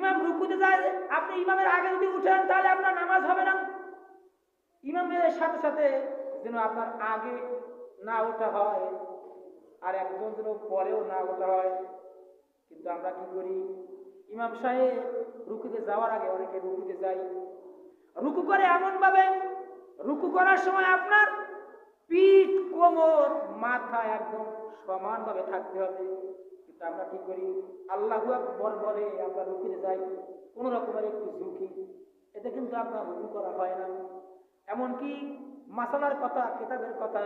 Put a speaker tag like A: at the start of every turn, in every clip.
A: ইমাম রুকুতে যায়, আপনি ইমামের আগে যদি উঠেন, তাহলে আপনার নামাজ হবে না। ইমামের সাথে সাথে যেন আপনার আগে না ওঠা হয়, আর একজন যেন পরেও না ওঠা হয়। কিন্তু আমরা কি করি? ইমাম সাহেব রুকুতে যাওয়ার আগে অনেকে রুকুতে যাই রুকু করে এমন ভাবে রুকু করার সময় আপনার পিঠ, কোমর, মাথা একদম সমানভাবে থাকতে হবে। আমরা কি করি? আল্লাহ আকবর বলে আমরা রুকুতে যাই। কোন রকমের একটু ঝুঁকি। এতে কিন্তু আপনার রুকু করা হয় না। এমনকি মাসালার কথা, কেতাবের কথা,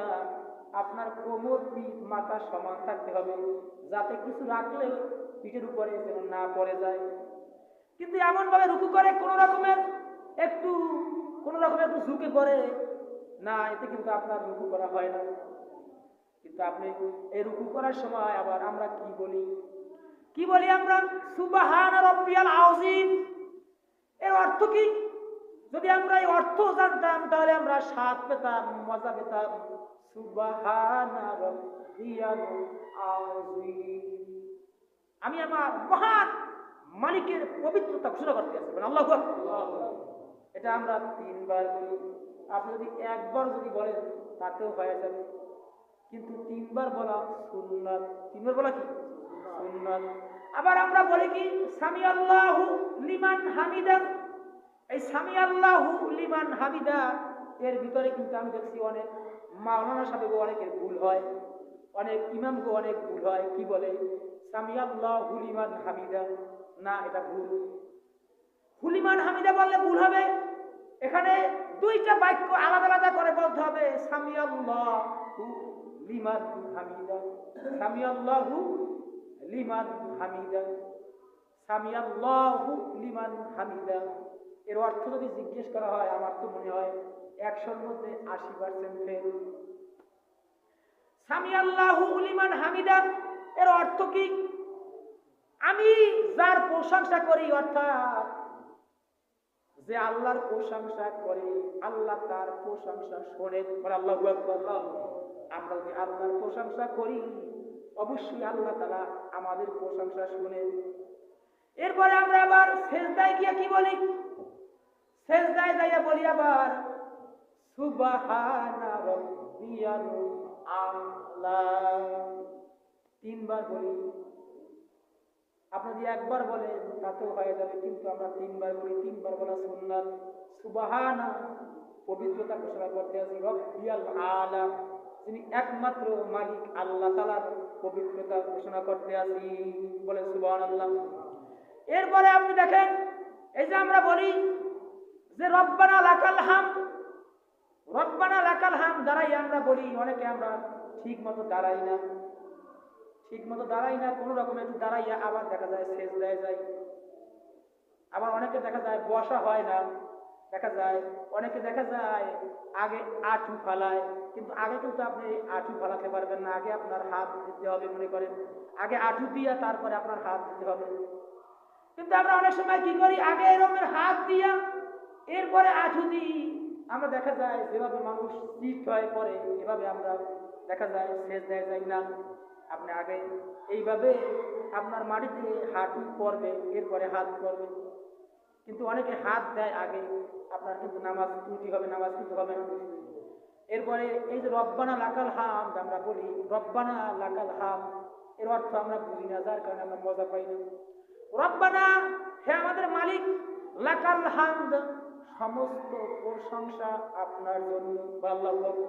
A: আপনার কোমর পিঠ, মাথা সমান থাকতে হবে, যাতে কিছু রাখলে পিঠের উপরে যেন না পড়ে যায়। কিন্তু এমনভাবে রুকু করে কোন রকমের একটু, কোন রকমের একটু ঝুঁকে পড়ে না, এতে কিন্তু আপনার রুকু করা হয় না। কিন্তু আপনি এই রুকু করার সময় আবার আমরা কি বলি? কি বলি আমরা? সুবাহান রব্বিয়াল আযীম। এর অর্থ কি? যদি আমরা এই অর্থ জানতাম, তাহলে আমরা স্বাদ পেতাম, মজা পেতাম। সুবাহানা রব্বিয়াল আযীম। আমি আমার মহান মালিকের পবিত্রতা ঘোষণা করতে আসছি আল্লাহ এটা আমরা তিনবার বলি। আপনি যদি একবার যদি বলেন, তাতেও হয়ে যাবে। কিন্তু তিনবার বলা সুন্নাত। তিনবার বলা কি? সুন্নাত। আবার আমরা বলি কি? সামি আল্লাহু লিমান হামিদা এই সামি আল্লাহু লিমান হামিদা এর ভিতরে কিন্তু আমি দেখছি অনেক মাওলানা সাহেব অনেকের ভুল হয়, অনেক ইমামকে অনেক ভুল হয়। কি বলে? সামি আল্লাহু লিমান হামিদা না, এটা ভুল। হুলিমান হামিদা বললে ভুল হবে। এখানে দুইটা বাক্য আলাদা আলাদা করে বলতে হবে। সামি আল্লাহু লিমান হামিদা সামি আল্লাহু লিমান হামিদা সামি আল্লাহু লিমান হামিদা এর অর্থ যদি জিজ্ঞেস করা হয়, আমার তো মনে হয় একশোর মধ্যে আশি পার্সেন্ট ফেল সামি আল্লাহু লিমান হামিদা এর অর্থ কি? আমি যার প্রশংসা করি, অর্থাৎ যে আল্লাহর প্রশংসা করে, আল্লাহ তার প্রশংসা শোনেন। আল্লাহ আমরা যদি আল্লাহর প্রশংসা করি, অবশ্যই আল্লাহ তারা আমাদের প্রশংসা শুনেন এরপরে আমরা আবার শেষদায় গিয়ে কি বলি? শেষদায় যাইয়া বলি আবার, সুবাহানা তিনবার বলি। আপনি যদি একবার বলেন, তাতেও হয়ে যাবে, কিন্তু আমরা তিনবার বলি। তিনবার বলা সুন্নাত। সুবাহানা পবিত্রতা ঘোষণা করতে আছি আলা। যিনি একমাত্র মালিক, আল্লাহ তালার পবিত্রতা ঘোষণা করতে আসি। বলে সুবাহ আল্লাহ এরপরে আপনি দেখেন, এই যে আমরা বলি যে, রব্বানা লাকাল হাম রব্বানা লাকাল হাম দাঁড়াই আমরা বলি, অনেকে আমরা ঠিক মতো দাঁড়াই না। ঠিক মতো দাঁড়াই না, কোনো রকম একটু দাঁড়াইয়া আবার দেখা যায়, শেষ দেয় যায়। আবার অনেকে দেখা যায়, বসা হয় না। দেখা যায়, অনেকে দেখা যায় আগে আঁটু ফালায়, কিন্তু আগে কিন্তু আপনি আঁটু ফালাতে পারবেন না। আগে আপনার হাত দিতে হবে মনে করেন। আগে আঁটু দিয়া তারপরে আপনার হাত দিতে হবে। কিন্তু আমরা অনেক সময় কি করি? আগে এরকমের হাত দিয়া এরপরে আঁটু দিই। আমরা দেখা যায় যেভাবে মানুষ চিট হয়ে পড়ে, এভাবে আমরা দেখা যায় শেষ দেয় যায় না। আপনি আগে এইভাবে আপনার মাটিতে হাঁটু পড়বে, এরপরে হাত পড়বে। কিন্তু অনেকে হাত দেয় আগে, আপনার কিন্তু নামাজ ত্রুটি হবে, নামাজ কিন্তু হবে না। এরপরে এই যে রব্বানা লাকাল হাম আমরা বলি, রব্বানা লাকাল হাম, এর অর্থ আমরা বুঝি না, যার কারণে আমরা মজা পাই না। রব্বানা, হে আমাদের মালিক, লাকাল হামদ, সমস্ত প্রশংসা আপনার জন্য। বা আল্লাহু